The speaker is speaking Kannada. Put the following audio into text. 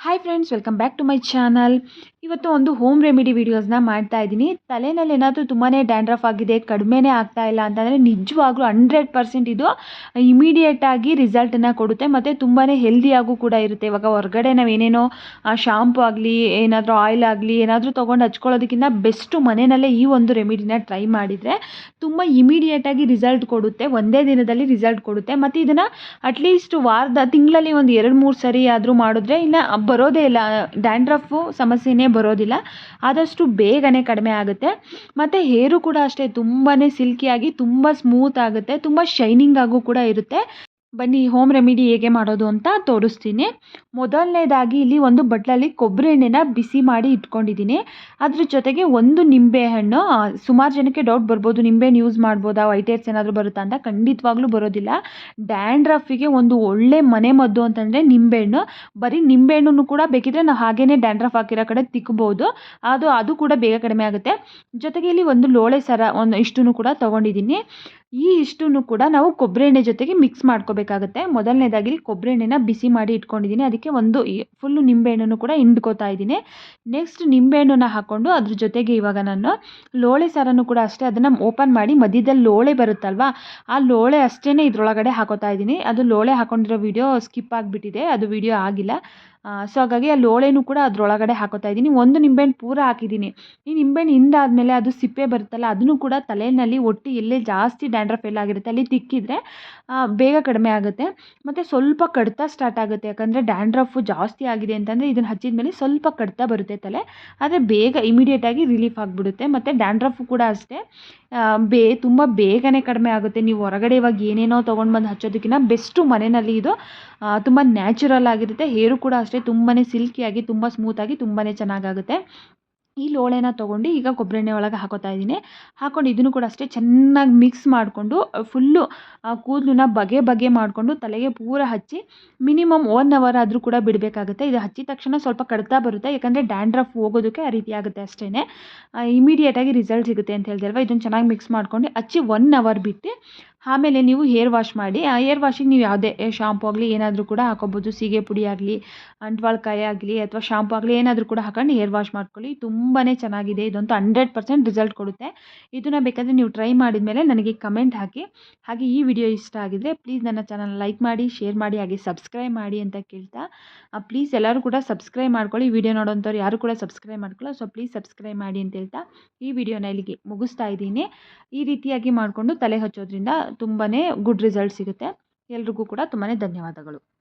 Hi friends welcome back to my channel ಇವತ್ತು ಒಂದು ಹೋಮ್ ರೆಮಿಡಿ ವೀಡಿಯೋಸ್ನ ಮಾಡ್ತಾ ಇದ್ದೀನಿ. ತಲೆನಲ್ಲಿ ಏನಾದರೂ ತುಂಬಾ ಡ್ಯಾಂಡ್ರಫ್ ಆಗಿದೆ, ಕಡಿಮೆನೇ ಆಗ್ತಾ ಇಲ್ಲ ಅಂತಂದರೆ ನಿಜವಾಗ್ಲೂ ಹಂಡ್ರೆಡ್ ಪರ್ಸೆಂಟ್ ಇದು ಇಮಿಡಿಯೇಟಾಗಿ ರಿಸಲ್ಟನ್ನು ಕೊಡುತ್ತೆ. ಮತ್ತು ತುಂಬಾ ಹೆಲ್ದಿಯಾಗೂ ಕೂಡ ಇರುತ್ತೆ. ಇವಾಗ ಹೊರಗಡೆ ನಾವು ಏನೇನೋ ಶಾಂಪು ಆಗಲಿ, ಏನಾದರೂ ಆಯಿಲ್ ಆಗಲಿ, ಏನಾದರೂ ತೊಗೊಂಡು ಹಚ್ಕೊಳ್ಳೋದಕ್ಕಿಂತ ಬೆಸ್ಟು ಮನೆಯಲ್ಲೇ ಈ ಒಂದು ರೆಮಿಡಿನ ಟ್ರೈ ಮಾಡಿದರೆ ತುಂಬ ಇಮಿಡಿಯೇಟಾಗಿ ರಿಸಲ್ಟ್ ಕೊಡುತ್ತೆ. ಒಂದೇ ದಿನದಲ್ಲಿ ರಿಸಲ್ಟ್ ಕೊಡುತ್ತೆ. ಮತ್ತು ಇದನ್ನು ಅಟ್ಲೀಸ್ಟ್ ವಾರದ, ತಿಂಗಳಲ್ಲಿ ಒಂದು ಎರಡು ಮೂರು ಸರಿ ಆದರೂ ಮಾಡಿದ್ರೆ ಇನ್ನು ಬರೋದೇ ಇಲ್ಲ. ಡ್ಯಾಂಡ್ರಫು ಸಮಸ್ಯೆನೇ ಬರೋದಿಲ್ಲ. ಆದಷ್ಟು ಬೇಗನೆ ಕಡಿಮೆ ಆಗುತ್ತೆ. ಮತ್ತು ಹೇರು ಕೂಡ ಅಷ್ಟೇ ತುಂಬಾ ಸಿಲ್ಕಿಯಾಗಿ ತುಂಬ ಸ್ಮೂತ್ ಆಗುತ್ತೆ. ತುಂಬ ಶೈನಿಂಗ್ ಆಗು ಕೂಡ ಇರುತ್ತೆ. ಬನ್ನಿ ಹೋಮ್ ರೆಮಿಡಿ ಹೇಗೆ ಮಾಡೋದು ಅಂತ ತೋರಿಸ್ತೀನಿ. ಮೊದಲನೇದಾಗಿ ಇಲ್ಲಿ ಒಂದು ಬಟ್ಲಲ್ಲಿ ಕೊಬ್ಬರಿ ಎಣ್ಣೆನ ಬಿಸಿ ಮಾಡಿ ಇಟ್ಕೊಂಡಿದ್ದೀನಿ. ಅದ್ರ ಜೊತೆಗೆ ಒಂದು ನಿಂಬೆಹಣ್ಣು ಸುಮಾರು ಜನಕ್ಕೆ ಡೌಟ್ ಬರ್ಬೋದು ನಿಂಬೆಹಣ್ಣು ಯೂಸ್ ಮಾಡ್ಬೋದಾ ವೈಟ್ ಏರ್ಸ್ ಏನಾದರೂ ಬರುತ್ತಾ ಅಂತ ಖಂಡಿತವಾಗ್ಲೂ ಬರೋದಿಲ್ಲ. ಡ್ಯಾಂಡ್ರಫಿಗೆ ಒಂದು ಒಳ್ಳೆ ಮನೆ ಮದ್ದು ಅಂತಂದರೆ ನಿಂಬೆಹಣ್ಣು ಬರೀ ನಿಂಬೆಹಣ್ಣು ಕೂಡ ಬೇಕಿದ್ರೆ ನಾವು ಹಾಗೇ ಡ್ಯಾಂಡ್ರಫ್ ಹಾಕಿರೋ ಕಡೆ ತಿಕ್ಕಬೋದು ಅದು ಅದು ಕೂಡ ಬೇಗ ಕಡಿಮೆ ಆಗುತ್ತೆ. ಜೊತೆಗೆ ಇಲ್ಲಿ ಒಂದು ಲೋಳೆ ಸರ, ಒಂದು ಇಷ್ಟು ಕೂಡ ತೊಗೊಂಡಿದ್ದೀನಿ. ಈ ಇಷ್ಟನ್ನು ಕೂಡ ನಾವು ಕೊಬ್ಬರಿ ಎಣ್ಣೆ ಜೊತೆಗೆ ಮಿಕ್ಸ್ ಮಾಡ್ಕೋಬೇಕಾಗುತ್ತೆ. ಮೊದಲನೇದಾಗಿ ಕೊಬ್ಬರಿ ಎಣ್ಣೆನ ಬಿಸಿ ಮಾಡಿ ಇಟ್ಕೊಂಡಿದ್ದೀನಿ. ಅದಕ್ಕೆ ಒಂದು ಫುಲ್ಲು ನಿಂಬೆಹಣ್ಣನ್ನು ಕೂಡ ಹಿಂಡ್ಕೋತಾ ಇದ್ದೀನಿ. ನೆಕ್ಸ್ಟ್ ನಿಂಬೆಹಣ್ಣನ್ನು ಹಾಕ್ಕೊಂಡು ಅದ್ರ ಜೊತೆಗೆ ಇವಾಗ ನಾನು ಲೋಳೆ ಸಾರನ್ನು ಕೂಡ ಅಷ್ಟೇ ಅದನ್ನು ಓಪನ್ ಮಾಡಿ ಮಧ್ಯದಲ್ಲಿ ಲೋಳೆ ಬರುತ್ತಲ್ವಾ, ಆ ಲೋಳೆ ಅಷ್ಟೇ ಇದರೊಳಗಡೆ ಹಾಕೋತಾ ಇದ್ದೀನಿ. ಅದು ಲೋಳೆ ಹಾಕೊಂಡಿರೋ ವಿಡಿಯೋ ಸ್ಕಿಪ್ ಆಗಿಬಿಟ್ಟಿದೆ. ಅದು ವಿಡಿಯೋ ಆಗಿಲ್ಲ. ಸೊ ಹಾಗಾಗಿ ಆ ಲೋಳೆನೂ ಕೂಡ ಅದರೊಳಗಡೆ ಹಾಕೋತಾ ಇದ್ದೀನಿ. ಒಂದು ನಿಂಬೆಹಣ್ಣು ಪೂರ ಹಾಕಿದ್ದೀನಿ. ಈ ನಿಂಬೆಹಣ್ಣು ಹಿಂದಾದಮೇಲೆ ಅದು ಸಿಪ್ಪೆ ಬರುತ್ತಲ್ಲ, ಅದನ್ನು ಕೂಡ ತಲೆಯಲ್ಲಿ ಒಟ್ಟು ಎಲ್ಲೇ ಜಾಸ್ತಿ ಡ್ಯಾಂಡ್ರಫ್ ಎಲ್ಲ ಆಗಿರುತ್ತೆ. ಅಲ್ಲಿ ತಿಕ್ಕಿದರೆ ಬೇಗ ಕಡಿಮೆ ಆಗುತ್ತೆ. ಮತ್ತು ಸ್ವಲ್ಪ ಕಡಿತ ಸ್ಟಾರ್ಟ್ ಆಗುತ್ತೆ. ಯಾಕಂದರೆ ಡ್ಯಾಂಡ್ರಫು ಜಾಸ್ತಿ ಆಗಿದೆ ಅಂತಂದರೆ ಇದನ್ನು ಹಚ್ಚಿದ ಮೇಲೆ ಸ್ವಲ್ಪ ಕಡಿತ ಬರುತ್ತೆ ತಲೆ. ಆದರೆ ಬೇಗ ಇಮಿಡಿಯೇಟಾಗಿ ರಿಲೀಫ್ ಆಗಿಬಿಡುತ್ತೆ. ಮತ್ತು ಡ್ಯಾಂಡ್ರಫು ಕೂಡ ಅಷ್ಟೇ. ಬೇ, ತುಂಬ ಬೇಗನೆ ಕಡಿಮೆ ಆಗುತ್ತೆ. ನೀವು ಹೊರಗಡೆ ಇವಾಗ ಏನೇನೋ ತೊಗೊಂಡು ಬಂದು ಹಚ್ಚೋದಕ್ಕಿಂತ ಬೆಸ್ಟು ಮನೆಯಲ್ಲಿ ಇದು ತುಂಬ ನ್ಯಾಚುರಲ್ ಆಗಿರುತ್ತೆ. ಹೇರು ಕೂಡ ಅಷ್ಟೇ ತುಂಬಾ ಸಿಲ್ಕಿಯಾಗಿ ತುಂಬ ಸ್ಮೂತಾಗಿ ತುಂಬಾ ಚೆನ್ನಾಗಾಗುತ್ತೆ. ಈ ಲೋಳೆನ ತೊಗೊಂಡು ಈಗ ಕೊಬ್ಬರಿ ಎಣ್ಣೆ ಒಳಗೆ ಹಾಕೋತಾ ಇದ್ದೀನಿ. ಹಾಕ್ಕೊಂಡು ಇದನ್ನು ಕೂಡ ಅಷ್ಟೇ ಚೆನ್ನಾಗಿ ಮಿಕ್ಸ್ ಮಾಡಿಕೊಂಡು ಫುಲ್ಲು ಕೂದಲನ್ನ ಬಗೆ ಬಗೆ ಮಾಡಿಕೊಂಡು ತಲೆಗೆ ಪೂರ ಹಚ್ಚಿ ಮಿನಿಮಮ್ ಒನ್ ಅವರ್ ಆದರೂ ಕೂಡ ಬಿಡಬೇಕಾಗುತ್ತೆ. ಇದು ಹಚ್ಚಿದ ತಕ್ಷಣ ಸ್ವಲ್ಪ ಕಡ್ತಾ ಬರುತ್ತೆ. ಯಾಕಂದರೆ ಡ್ಯಾಂಡ್ರಫ್ ಹೋಗೋದಕ್ಕೆ ಆ ರೀತಿ ಆಗುತ್ತೆ ಅಷ್ಟೇ ಇಮಿಡಿಯೇಟಾಗಿ ರಿಸಲ್ಟ್ ಸಿಗುತ್ತೆ ಅಂತ ಹೇಳ್ದಲ್ವ ಇದನ್ನು ಚೆನ್ನಾಗಿ ಮಿಕ್ಸ್ ಮಾಡ್ಕೊಂಡು ಹಚ್ಚಿ ಒನ್ ಅವರ್ ಬಿಟ್ಟು ಆಮೇಲೆ ನೀವು ಹೇರ್ ವಾಶ್ ಮಾಡಿ, ಆ ಹೇರ್ ವಾಶಿಗೆ ನೀವು ಯಾವುದೇ ಶಾಂಪು ಆಗಲಿ ಏನಾದರೂ ಕೂಡ ಹಾಕೋಬೋದು. ಸೀಗೆ ಪುಡಿ ಆಗಲಿ, ಅಂಟ್ವಾಳ್ಕಾಯಿ ಆಗಲಿ ಅಥವಾ ಶಾಂಪು ಆಗಲಿ ಏನಾದರೂ ಕೂಡ ಹಾಕೊಂಡು ಹೇರ್ ವಾಶ್ ಮಾಡ್ಕೊಳ್ಳಿ. ತುಂಬಾ ಚೆನ್ನಾಗಿದೆ. ಇದಂತೂ ಹಂಡ್ರೆಡ್ ಪರ್ಸೆಂಟ್ ರಿಸಲ್ಟ್ ಕೊಡುತ್ತೆ. ಇದನ್ನು ಬೇಕಾದರೆ ನೀವು ಟ್ರೈ ಮಾಡಿದ ಮೇಲೆ ನನಗೆ ಕಮೆಂಟ್ ಹಾಕಿ. ಹಾಗೆ ಈ ವಿಡಿಯೋ ಇಷ್ಟ ಆಗಿದರೆ ಪ್ಲೀಸ್ ನನ್ನ ಚಾನಲ್ ಲೈಕ್ ಮಾಡಿ ಶೇರ್ ಮಾಡಿ, ಹಾಗೆ ಸಬ್ಸ್ಕ್ರೈಬ್ ಮಾಡಿ ಅಂತ ಕೇಳ್ತಾ. ಪ್ಲೀಸ್ ಎಲ್ಲರೂ ಕೂಡ ಸಬ್ಸ್ಕ್ರೈಬ್ ಮಾಡ್ಕೊಳ್ಳಿ. ವಿಡಿಯೋ ನೋಡೋಂಥವ್ರು ಯಾರು ಕೂಡ ಸಬ್ಸ್ಕ್ರೈಬ್ ಮಾಡ್ಕೊಳ್ಳೋ ಸೊ ಪ್ಲೀಸ್ ಸಬ್ಸ್ಕ್ರೈಬ್ ಮಾಡಿ ಅಂತ ಹೇಳ್ತಾ. ಈ ವಿಡಿಯೋನ ಇಲ್ಲಿಗೆ ಮುಗಿಸ್ತಾ ಇದ್ದೀನಿ. ಈ ರೀತಿಯಾಗಿ ಮಾಡಿಕೊಂಡು ತಲೆ ಹಚ್ಚೋದ್ರಿಂದ ತುಂಬಾ ಗುಡ್ ರಿಸಲ್ಟ್ ಸಿಗುತ್ತೆ. ಎಲ್ರಿಗೂ ಕೂಡ ತುಂಬಾ ಧನ್ಯವಾದಗಳು.